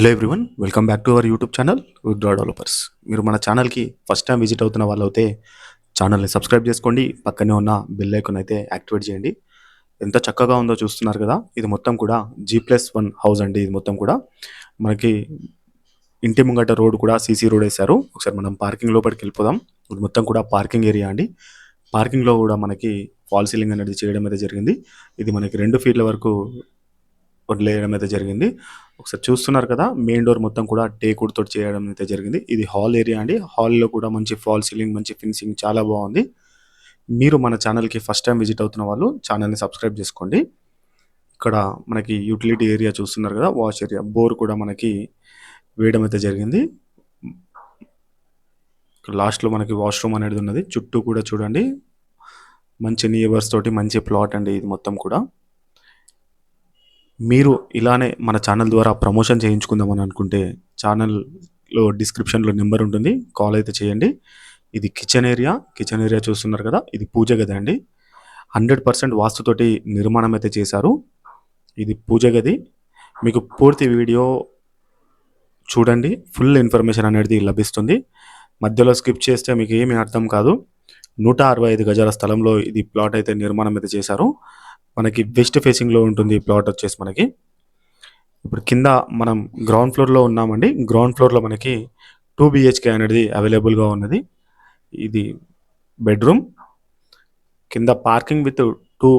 Hello everyone welcome back to our YouTube channel withdraw developers మీరు మన ఛానల్కి first time visit అవుతున్న వాళ్ళు అయితే ఛానల్ని సబ్స్క్రైబ్ చేసుకోండి పక్కనే ఉన్న బెల్ ఐకాన్ అయితే యాక్టివేట్ చేయండి. ఎంత చక్కగా ఉందో చూస్తున్నారు కదా ఇది మొత్తం కూడా జీ ప్లస్ వన్ హౌస్ అండి ఇది మొత్తం కూడా. మనకి ఇంటి ముంగట రోడ్ కూడా సీసీ రోడ్ వేశారు. ఒకసారి మనం పార్కింగ్ లోపలికి వెళ్ళిపోదాం. ఇది మొత్తం కూడా పార్కింగ్ ఏరియా అండి. పార్కింగ్లో కూడా మనకి ఫాల్ సీలింగ్ అనేది చేయడం అయితే జరిగింది. ఇది మనకి రెండు ఫీట్ల వరకు వదిలేయడం అయితే జరిగింది. ఒకసారి చూస్తున్నారు కదా మెయిన్ డోర్ మొత్తం కూడా టేకుడ్ తోటి చేయడం అయితే జరిగింది. ఇది హాల్ ఏరియా అండి. హాల్లో కూడా మంచి ఫాల్ సీలింగ్ మంచి ఫినిషింగ్ చాలా బాగుంది. మీరు మన ఛానల్కి ఫస్ట్ టైం విజిట్ అవుతున్న వాళ్ళు ఛానల్ని సబ్స్క్రైబ్ చేసుకోండి. ఇక్కడ మనకి యూటిలిటీ ఏరియా చూస్తున్నారు కదా వాష్ ఏరియా బోర్ కూడా మనకి వేయడం అయితే జరిగింది. లాస్ట్లో మనకి వాష్రూమ్ అనేది ఉన్నది. చుట్టూ కూడా చూడండి. మంచి నియబర్స్ తోటి మంచి ప్లాట్ అండి ఇది మొత్తం కూడా. మీరు ఇలానే మన ఛానల్ ద్వారా ప్రమోషన్ చేయించుకుందామని అనుకుంటే ఛానల్లో డిస్క్రిప్షన్లో నెంబర్ ఉంటుంది. కాల్ అయితే చేయండి. ఇది కిచెన్ ఏరియా. కిచెన్ ఏరియా చూస్తున్నారు కదా ఇది పూజ గది అండి. హండ్రెడ్ పర్సెంట్ వాస్తుతోటి నిర్మాణం అయితే చేశారు. ఇది పూజ గది. మీకు పూర్తి వీడియో చూడండి. ఫుల్ ఇన్ఫర్మేషన్ అనేది లభిస్తుంది. మధ్యలో స్కిప్ చేస్తే మీకు ఏమీ అర్థం కాదు. నూట అరవై ఐదు గజాల స్థలంలో ఇది ప్లాట్ అయితే నిర్మాణం అయితే చేశారు. మనకి వెస్ట్ ఫేసింగ్లో ఉంటుంది ఈ ప్లాట్ వచ్చేసి మనకి. ఇప్పుడు కింద మనం గ్రౌండ్ ఫ్లోర్లో ఉన్నామండి. గ్రౌండ్ ఫ్లోర్లో మనకి టూ బిహెచ్కే అనేది అవైలబుల్గా ఉన్నది. ఇది బెడ్రూమ్ కింద parking with two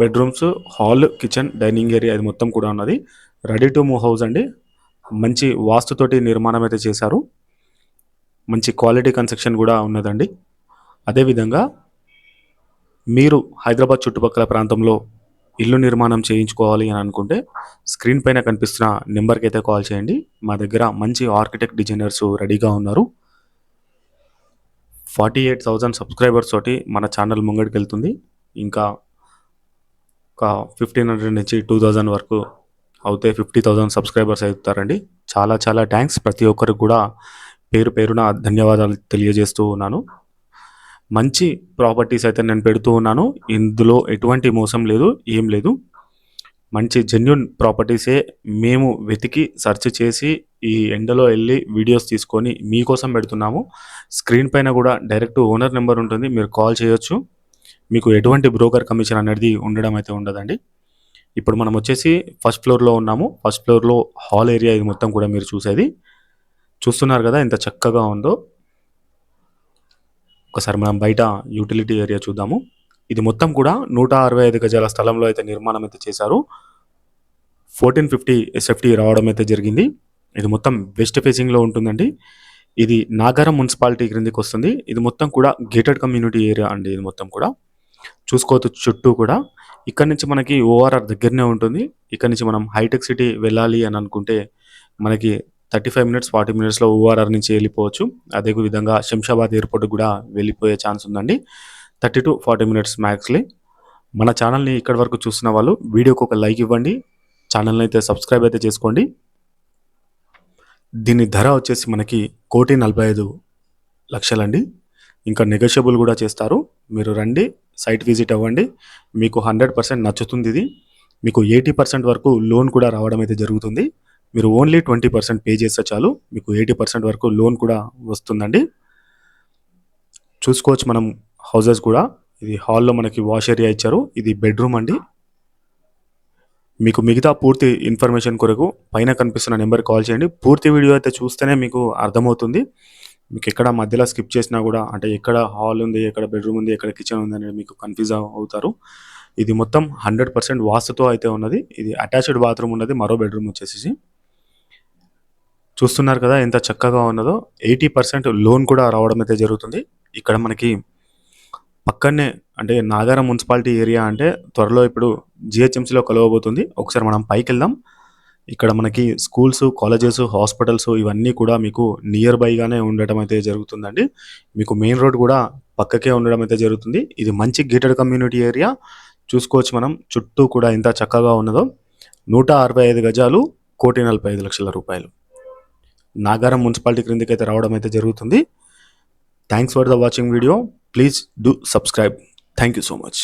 bedrooms hall kitchen dining area ఇది మొత్తం కూడా ఉన్నది. రెడీ టు మూవ్ హౌస్ అండి. మంచి వాస్తుతోటి నిర్మాణం అయితే చేశారు. మంచి క్వాలిటీ కన్స్ట్రక్షన్ కూడా ఉన్నదండి. అదేవిధంగా మీరు హైదరాబాద్ చుట్టుపక్కల ప్రాంతంలో ఇల్లు నిర్మాణం చేయించుకోవాలి అని అనుకుంటే స్క్రీన్ పైన కనిపిస్తున్న నెంబర్కి అయితే కాల్ చేయండి. మా దగ్గర మంచి ఆర్కిటెక్ట్ డిజైనర్స్ రెడీగా ఉన్నారు. ఫార్టీ ఎయిట్ థౌజండ్ సబ్స్క్రైబర్స్ తోటి మన ఛానల్ ముంగడికి వెళ్తుంది ఇంకా ఒక ఫిఫ్టీన్ హండ్రెడ్ నుంచి టూ థౌజండ్ వరకు అవుతే ఫిఫ్టీ థౌజండ్ సబ్స్క్రైబర్స్ అవుతారండి. చాలా చాలా థ్యాంక్స్. ప్రతి ఒక్కరికి కూడా పేరు పేరున ధన్యవాదాలు తెలియజేస్తూ ఉన్నాను. మంచి ప్రాపర్టీస్ అయితే నేను పెడుతూ ఉన్నాను. ఇందులో ఎటువంటి మోసం లేదు ఏం లేదు. మంచి జెన్యున్ ప్రాపర్టీసే మేము వెతికి సెర్చ్ చేసి ఈ ఎండలో వెళ్ళి వీడియోస్ తీసుకొని మీకోసం పెడుతున్నాము. స్క్రీన్ పైన కూడా డైరెక్ట్ ఓనర్ నెంబర్ ఉంటుంది మీరు కాల్ చేయొచ్చు. మీకు ఎటువంటి బ్రోకర్ కమిషన్ అనేది ఉండడం అయితే ఉండదండి. ఇప్పుడు మనం వచ్చేసి ఫస్ట్ ఫ్లోర్లో ఉన్నాము. ఫస్ట్ ఫ్లోర్లో హాల్ ఏరియా ఇది మొత్తం కూడా మీరు చూసేది. చూస్తున్నారు కదా ఎంత చక్కగా ఉందో. ఒకసారి మనం బయట యూటిలిటీ ఏరియా చూద్దాము. ఇది మొత్తం కూడా నూట అరవై ఐదు గజాల స్థలంలో అయితే నిర్మాణం అయితే చేశారు. ఫోర్టీన్ ఫిఫ్టీ ఎస్ఎఫ్టీ రావడం అయితే జరిగింది. ఇది మొత్తం వెస్ట్ ఫేసింగ్లో ఉంటుందండి. ఇది నాగారం మున్సిపాలిటీ క్రిందికి వస్తుంది. ఇది మొత్తం కూడా గేటెడ్ కమ్యూనిటీ ఏరియా అండి ఇది మొత్తం కూడా. చూసుకోవచ్చు చుట్టూ కూడా. ఇక్కడ నుంచి మనకి ఓఆర్ఆర్ దగ్గరనే ఉంటుంది. ఇక్కడ నుంచి మనం హైటెక్ సిటీ వెళ్ళాలి అని అనుకుంటే మనకి థర్టీ ఫైవ్ మినిట్స్ ఫార్టీ మినిట్స్లో ఓఆర్ఆర్ నుంచి వెళ్ళిపోవచ్చు. అదే విధంగా శంషాబాద్ ఎయిర్పోర్ట్ కూడా వెళ్ళిపోయే ఛాన్స్ ఉందండి. Thirty to forty minutes maxly మన ఛానల్ని ఇక్కడి వరకు చూసిన వాళ్ళు వీడియోకి ఒక లైక్ ఇవ్వండి. ఛానల్ని అయితే సబ్స్క్రైబ్ అయితే చేసుకోండి. దీని ధర వచ్చేసి మనకి కోటి నలభై ఐదు లక్షలండి. ఇంకా నెగోషియబుల్ కూడా చేస్తారు. మీరు రండి సైట్ విజిట్ అవ్వండి. మీకు హండ్రెడ్ పర్సెంట్ నచ్చుతుంది ఇది. మీకు ఎయిటీ పర్సెంట్ వరకు లోన్ కూడా రావడం అయితే జరుగుతుంది. మీరు ఓన్లీ ట్వంటీ పర్సెంట్ పే చేస్తే చాలు మీకు ఎయిటీ పర్సెంట్ వరకు లోన్ కూడా వస్తుందండి. చూసుకోవచ్చు మనం హౌజెస్ కూడా. ఇది హాల్లో మనకి వాష్ ఏరియా ఇచ్చారు. ఇది బెడ్రూమ్ అండి. మీకు మిగతా పూర్తి ఇన్ఫర్మేషన్ కొరకు పైన కనిపిస్తున్న నెంబర్ కాల్ చేయండి. పూర్తి వీడియో అయితే చూస్తేనే మీకు అర్థమవుతుంది. మీకు ఎక్కడ మధ్యలో స్కిప్ చేసినా కూడా అంటే ఎక్కడ హాల్ ఉంది ఎక్కడ బెడ్రూమ్ ఉంది ఎక్కడ కిచెన్ ఉంది అనేది మీకు కన్ఫ్యూజ్ అవుతారు. ఇది మొత్తం హండ్రెడ్ పర్సెంట్ వాస్తుతో అయితే ఉన్నది. ఇది అటాచ్డ్ బాత్రూమ్ ఉన్నది మరో బెడ్రూమ్ వచ్చేసి చూస్తున్నారు కదా ఎంత చక్కగా ఉన్నదో. ఎయిటీ పర్సెంట్ లోన్ కూడా రావడం అయితే జరుగుతుంది. ఇక్కడ మనకి పక్కనే అంటే నాగారం మున్సిపాలిటీ ఏరియా అంటే త్వరలో ఇప్పుడు జిహెచ్ఎంసీలో కలవబోతుంది. ఒకసారి మనం పైకి వెళ్దాం ఇక్కడ మనకి స్కూల్స్ కాలేజెస్ హాస్పిటల్స్ ఇవన్నీ కూడా మీకు నియర్ బైగానే ఉండటం అయితే జరుగుతుందండి. మీకు మెయిన్ రోడ్ కూడా పక్కకే ఉండడం అయితే జరుగుతుంది. ఇది మంచి గేటెడ్ కమ్యూనిటీ ఏరియా చూసుకోవచ్చు మనం. చుట్టూ కూడా ఎంత చక్కగా ఉన్నదో. నూట అరవై ఐదు గజాలు కోటి నలభై ఐదు లక్షల రూపాయలు. నాగారం మున్సిపాలిటీ క్రిందికి అయితే రావడం అయితే జరుగుతుంది. Thanks for the watching video please do subscribe thank you so much